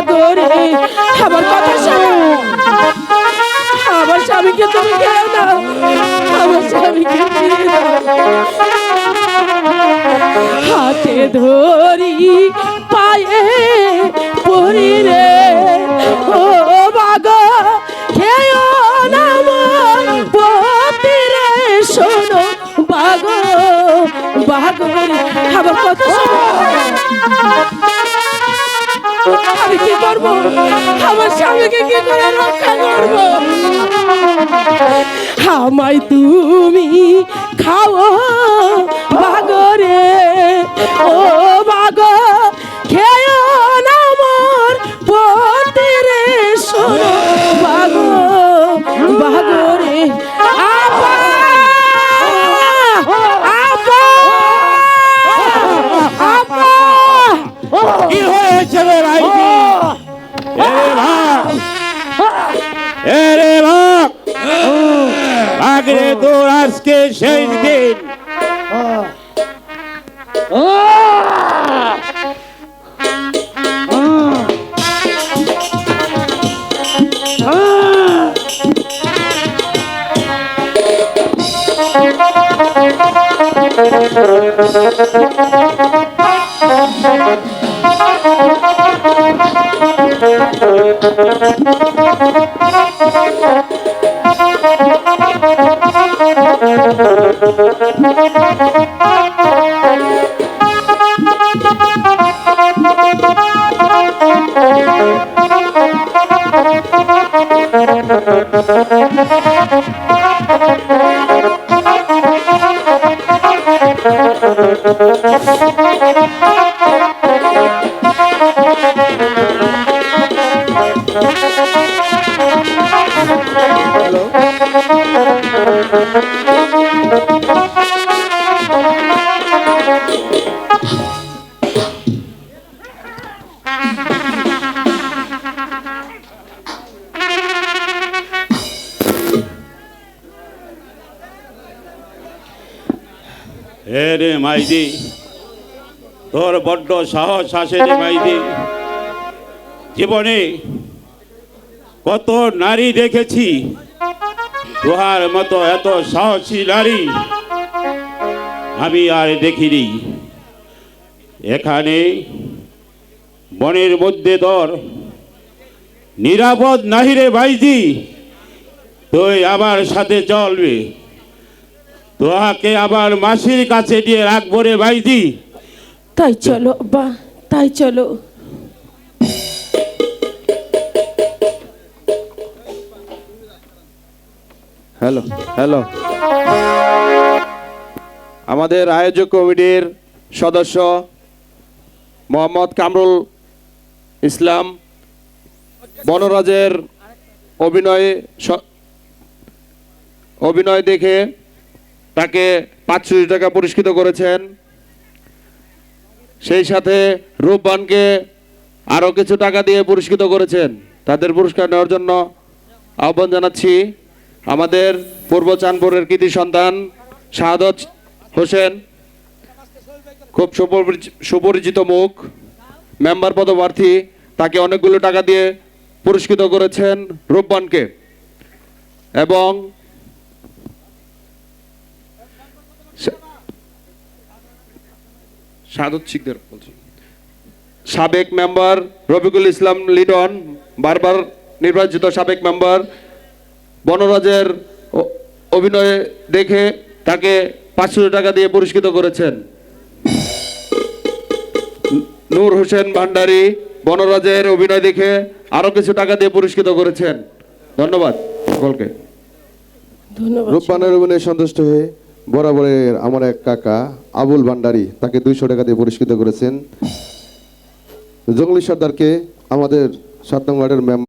বাগরে আমার কথা শোনো। আমার স্বামীকে তুমি খেয়ে দাও আমার স্বামীকে হাতে ধরি আমি কি করব। আমার স্বামীকে কি করে রক্ষা করব? আমায় তুমি খাও আজকে শেষ দিন। Hello. এরে মাইদি, তোর বড্ড সাহস আসে রে মাইদি। জীবনে কত নারী দেখেছি তোহার মতো এত সাহসী নারী আমি আর দেখিনি। এখানে বনের মধ্যে তোর নিরাপদ নাহি রে ভাইজি তুই আমার সাথে চলবে। তোহাকে আবার মাসির কাছে নিয়ে রাখব রে ভাইজি। তাই চলো বা তাই চলো। Hello hello. আমাদের আয়োজক কমিটির সদস্য মোহাম্মদ কামরুল ইসলাম বনরাজের অভিনয় স- অভিনয় দেখে তাকে পাঁচশো টাকা পুরস্কৃত করেছেন। সেই সাথে রূপবানকে আরও কিছু টাকা দিয়ে পুরস্কৃত করেছেন। তাদের পুরস্কার নেওয়ার জন্য আহ্বান জানাচ্ছি আমাদের পূর্ব চাঁদপুরের কৃতি সন্তান শাহাদত হোসেন। খুব সুপরিচি- সুপরিচিত মুখ, মেম্বার পদপ্রার্থী, তাকে অনেকগুলো টাকা দিয়ে পুরস্কৃত করেছেন রূপবানকে। এবং শাহাদত শিকদার বলছি। সাবেক মেম্বার রফিকুল ইসলাম লিটন বারবার নির্বাচিত সাবেক মেম্বার বনরাজের অভিনয়ে দেখে তাকে পাঁচশো টাকা দিয়ে পুরস্কৃত করেছেন। নূর হোসেন ভান্ডারী বনরাজের অভিনয় দেখে আরও কিছু টাকা দিয়ে পুরস্কৃত করেছেন। ধন্যবাদ সকলকে। ধন্যবাদ। রূপবানের অভিনয়ে সন্তুষ্ট হয়ে বরাবরের আমার এক কাকা আবুল ভান্ডারি তাকে দুইশো টাকা দিয়ে পুরস্কৃত করেছেন। জঙ্গলি সর্দারকে আমাদের সাত নং ওয়ার্ডের মেম্বার